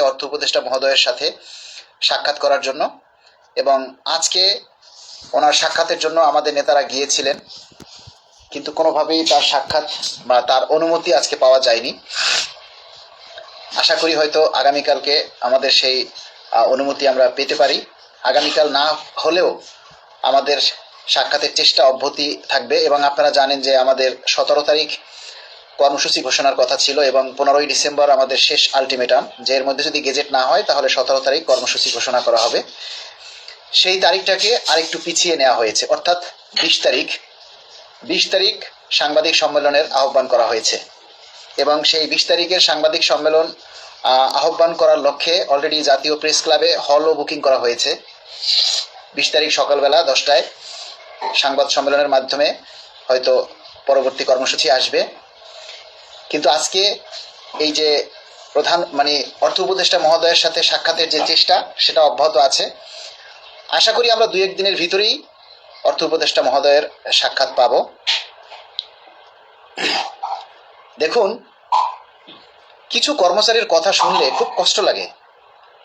অর্থ উপদেষ্টা মহোদয়ের সাথে সাক্ষাৎ করার জন্য। এবং আজকে ওনার সাক্ষাতের জন্য আমাদের নেতারা গিয়েছিলেন, কিন্তু কোনোভাবেই তার সাক্ষাৎ বা তার অনুমতি আজকে পাওয়া যায়নি। আশা করি হয়তো আগামীকালকে আমাদের সেই অনুমতি আমরা পেতে পারি। আগামীকাল না হলেও আমাদের সাক্ষাতের চেষ্টা অব্যাহতি থাকবে। এবং আপনারা জানেন যে আমাদের সতেরো তারিখ কর্মসূচি ঘোষণার কথা ছিল এবং পনেরোই ডিসেম্বর আমাদের শেষ আলটিমেটাম, যে এর মধ্যে যদি গেজেট না হয় তাহলে সতেরো তারিখ কর্মসূচি ঘোষণা করা হবে। সেই তারিখটাকে আরেকটু পিছিয়ে নেওয়া হয়েছে, অর্থাৎ বিশ তারিখ। বিশ তারিখ সাংবাদিক সম্মেলনের আহ্বান করা হয়েছে এবং সেই বিশ তারিখের সাংবাদিক সম্মেলন আহ্বান করার লক্ষ্যে অলরেডি জাতীয় প্রেস ক্লাবে হলও বুকিং করা হয়েছে। বিশ তারিখ সকালবেলা দশটায় সংবাদ সম্মেলনের মাধ্যমে হয়তো পরবর্তী কর্মসূচি আসবে। কিন্তু আজকে এই যে প্রধান মানে অর্থ উপদেষ্টা মহোদয়ের সাথে সাক্ষাতের যে চেষ্টা, সেটা অব্যাহত আছে। আশা করি আমরা দুই এক দিনের ভিতরেই অর্থ উপদেষ্টা মহোদয়ের সাক্ষাৎ পাব। দেখুন, কিছু কর্মচারীর কথা শুনলে খুব কষ্ট লাগে।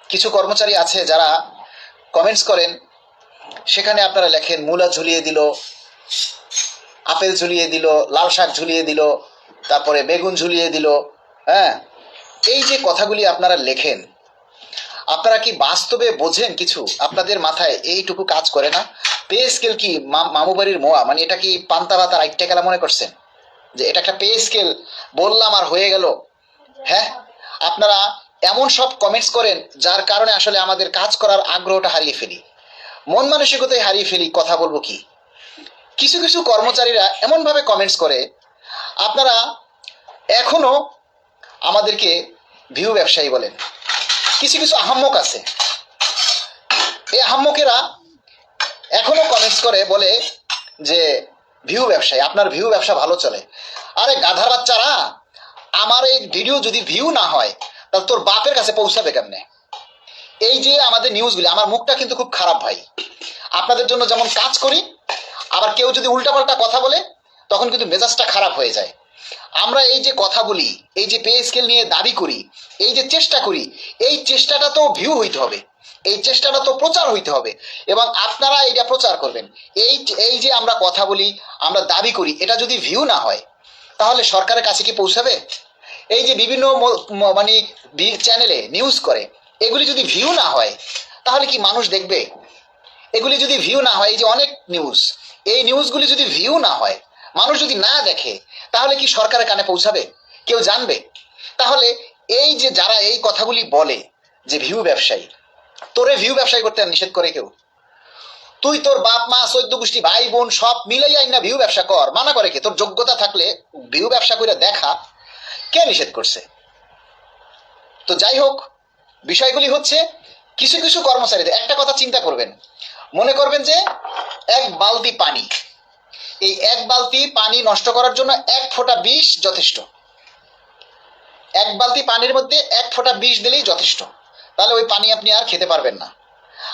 কিছু কর্মচারী আছে যারা কমেন্টস করেন, সেখানে আপনারা লেখেন, মূলা ঝুলিয়ে দিল, আপেল ঝুলিয়ে দিল, লাল শাক ঝুলিয়ে দিল তারপরে বেগুন ঝুলিয়ে দিল হ্যাঁ? এই যে কথাগুলি আপনারা লেখেন, আপনারা কি বাস্তবে বোঝেন কিছু? আপনাদের মাথায় এইটুকু কাজ করে না? পে স্কেল কি মা- মামু বাড়ির মোয়া? মানে এটা কি পান্তা ভাতার আইটটা খেলা মনে করছেন? যে এটা একটা পে স্কেল, বললাম আর হয়ে গেল। হ্যাঁ? আপনারা এমন সব কমেন্টস করেন যার কারণে আসলে আমাদের কাজ করার আগ্রহটা হারিয়ে ফেলি। মন মানসিকতায় হারিয়ে ফেলি, কথা বলব কি? কিছু কিছু কর্মচারীরা এমনভাবে কমেন্টস করে আপনারা এখনও আমাদেরকে ভিউ ব্যবসায়ী বলেন। কিছু কিছু আহাম্মক আছে। এই আহাম্মকেরা এখনও কমেন্টস করে, বলে যে, ভিউ ব্যবসায়ী, আপনার ভিউ ব্যবসা ভালো চলে। আরে গাধার বাচ্চারা, আমার এই ভিডিও যদি ভিউ না হয়, তাহলে তোর বাপের কাছে পৌঁছাবে কেমনে? এই যে আমাদের নিউজগুলি, আমার মুখটা কিন্তু খুব খারাপ ভাই। আপনাদের জন্য যেমন কাজ করি, আবার কেউ যদি উল্টাপাল্টা কথা বলে তখন কিন্তু মেজাজটা খারাপ হয়ে যায়। আমরা এই যে কথা বলি, এই যে পে স্কেল নিয়ে দাবি করি, এই যে চেষ্টা করি, এই চেষ্টাটা তো ভিউ হইতে হবে। এই চেষ্টাটা তো প্রচার হইতে হবে এবং আপনারা এটা প্রচার করবেন। এই এই যে আমরা কথা বলি, আমরা দাবি করি, এটা যদি ভিউ না হয়, তাহলে সরকারের কাছে কি পৌঁছাবে? এই যে বিভিন্ন মানে চ্যানেলে নিউজ করে, এগুলি যদি ভিউ না হয়, তাহলে কি মানুষ দেখবে? এগুলি যদি ভিউ না হয়, এই যে অনেক নিউজ এই নিউজগুলি যদি ভিউ না হয় মানুষ যদি না দেখে, তাহলে কি সরকারের কানে পৌঁছাবে? কেউ জানবে? তাহলে এই যে যারা এই কথাগুলি বলে যে ভিউ ব্যবসায়ী, তোরে ভিউ ব্যবসায়ী করতে নিষেধ করে কেউ? তুই তোর বাপ মা, চৈদ্দ গোষ্ঠী, ভাই, বোন সব মিলাইয়াই না ভিউ ব্যবসা কর। মানা করে কে? তোর যোগ্যতা থাকলে ভিউ ব্যবসা করে দেখা। কে নিষেধ করছে? তো যাই হোক, বিষয়গুলি হচ্ছে কিছু কিছু কর্মচারীদের, একটা কথা চিন্তা করবেন। মনে করবেন যে এক বালতি পানি এই এক বালতি পানি নষ্ট করার জন্য এক ফোঁটা বিষ যথেষ্ট। এক বালতি পানির মধ্যে এক ফোঁটা বিষ দিলেই যথেষ্ট। তাহলে ওই পানি আপনি আর খেতে পারবেন না।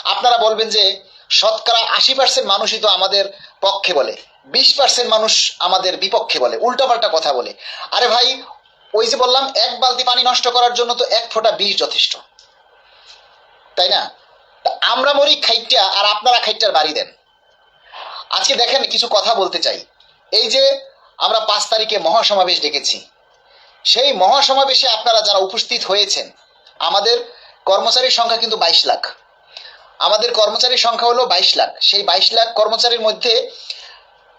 আপনারা বলবেন যে, শতকরা আশি পার্সেন্ট মানুষই তো আমাদের পক্ষে বলে, বিশ পার্সেন্ট মানুষ আমাদের বিপক্ষে বলে, উল্টাপাল্টা কথা বলে। আরে ভাই, ওই যে বললাম, এক বালতি পানি নষ্ট করার জন্য তো এক ফোঁটা বিষ যথেষ্ট। তাই না? আমরা মরি খাইটটা আর আপনারা খাইটটার বাড়ি দেন। আজকে দেখেন, কিছু কথা বলতে চাই। এই যে আমরা পাঁচ তারিখে মহাসমাবেশ ডেকেছি, সেই মহাসমাবেশে আপনারা যারা উপস্থিত হয়েছেন, আমাদের কর্মচারীর সংখ্যা কিন্তু বাইশ লাখ। আমাদের কর্মচারীর সংখ্যা হলো বাইশ লাখ। সেই বাইশ লাখ কর্মচারীর মধ্যে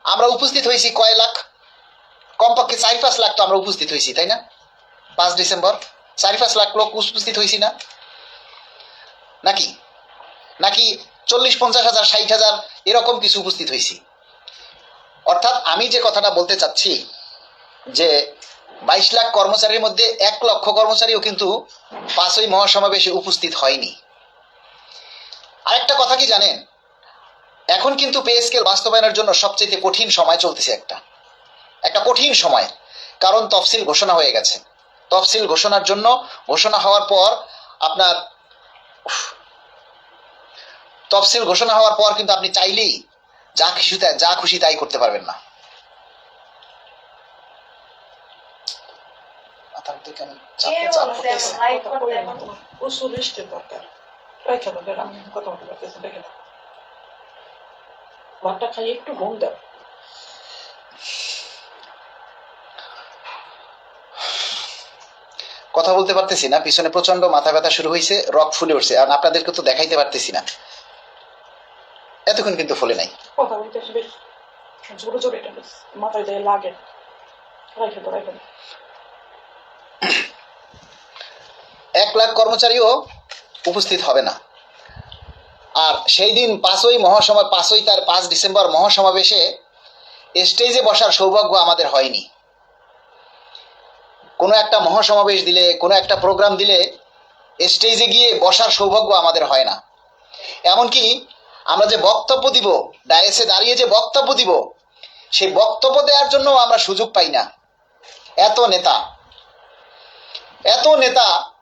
আমরা উপস্থিত হয়েছি কয় লাখ? কমপক্ষে চার পাঁচ লাখ তো আমরা উপস্থিত হয়েছি, তাই না? পাঁচ ডিসেম্বর, চার পাঁচ লাখ লোক উপস্থিত হয়েছি না? নাকি? নাকি চল্লিশ, পঞ্চাশ হাজার, ষাট হাজার এরকম কিছু উপস্থিত হয়েছি। অর্থাৎ আমি যে কথাটা বলতে চাচ্ছি যে বাইশ লাখ কর্মচারীর মধ্যে এক লক্ষ কর্মচারীও কিন্তু পাঁচই মহাসমাবেশে উপস্থিত হয়নি। আরেকটা কথা কি জানেন? এখন কিন্তু পে স্কেল বাস্তবায়নের জন্য সবচেয়ে কঠিন সময় চলতেছে একটা। একটা কঠিন সময়, কারণ তফসিল ঘোষণা হয়ে গেছে। তফসিল ঘোষণার জন্য ঘোষণা হওয়ার পর আপনার তফসিল ঘোষণা হওয়ার পর কিন্তু আপনি চাইলেই যা খুশি তাই- যা খুশি তাই করতে পারবেন না। ভাতটা খাই একটু ঘুম দাও। কথা বলতে পারতেছি না পিছনে প্রচণ্ড মাথা ব্যথা শুরু হয়েছে রক ফুলে উঠছে। আর আপনাদেরকে তো দেখাইতে পারতেছি না। এতক্ষণ কিন্তু ফুলে নাই। কথা বলতে আসবে। জোরে জোরে এটা মাথায় দিয়ে লাগে। রেখে দাও রেখে এক লাখ কর্মচারীও উপস্থিত হবে না। আর সেই দিন পাঁচই মহাসভা পাঁচই তার পাঁচ ডিসেম্বর মহাসমাবেশে স্টেজে বসার সৌভাগ্য আমাদের হয়নি। কোনো একটা মহাসমাবেশ দিলে কোনো একটা প্রোগ্রাম দিলে স্টেজে গিয়ে বসার সৌভাগ্য আমাদের হয় না। এমনকি আমরা যে বক্তব্য দিব ডায়েসে দাঁড়িয়ে যে বক্তব্য দিব, সেই বক্তব্য দেওয়ার জন্য আমরা সুযোগ পাই না। এত নেতা। এত নেতা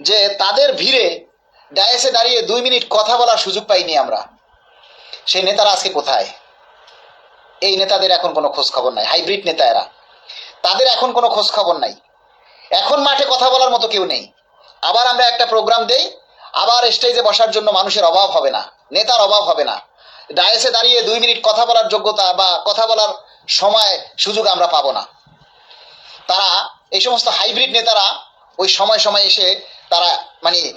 যে তাদের ভিড়ে ডায়েসে দাঁড়িয়ে দুই মিনিট কথা বলার সুযোগ পাইনি আমরা। সেই নেতারা আজকে কোথায়? এই নেতাদের এখন কোনো খোঁজ খবর নাই, হাইব্রিড নেতা এরা। তাদের এখন কোনো খোঁজ খবর নাই। এখন মাঠে কথা বলার মতো কেউ নেই। আবার আমরা একটা প্রোগ্রাম দেই, আবার স্টেজে বসার জন্য মানুষের অভাব হবে না। নেতার অভাব হবে না। ডায়েসে দাঁড়িয়ে দুই মিনিট কথা বলার যোগ্যতা বা কথা বলার সময় সুযোগ আমরা পাবো না। তারা, এই সমস্ত হাইব্রিড নেতারা ওই সময় সময় এসে তারা মানে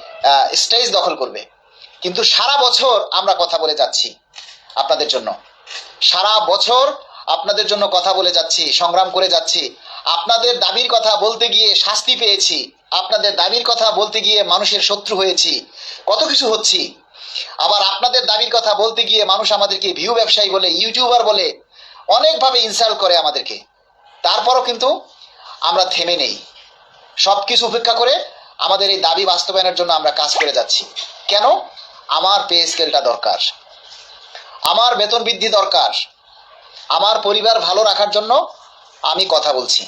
স্টেজ দখল করবে। কিন্তু সারা বছর আমরা কথা বলে যাচ্ছি আপনাদের জন্য। সারা বছর আপনাদের জন্য কথা বলে যাচ্ছি, সংগ্রাম করে যাচ্ছি। আপনাদের দাবির কথা বলতে গিয়ে শাস্তি পেয়েছি। আপনাদের দাবির কথা বলতে গিয়ে মানুষের শত্রু হয়েছি। কত কিছু হচ্ছি। আবার আপনাদের দাবির কথা বলতে গিয়ে মানুষ আমাদেরকে ভিউ ব্যবসায়ী বলে, ইউটিউবার বলে অনেকভাবে ইনসাল্ট করে আমাদেরকে। তারপরও কিন্তু আমরা থেমে নেই। সব কিছু উপেক্ষা করে আমাদের এই দাবি বাস্তবায়নের জন্য আমরা কাজ করে যাচ্ছি। কেন? আমার পে স্কেলটা দরকার। আমার বেতন বৃদ্ধি দরকার। আমার পরিবার ভালো রাখার জন্য আমি কথা বলছি।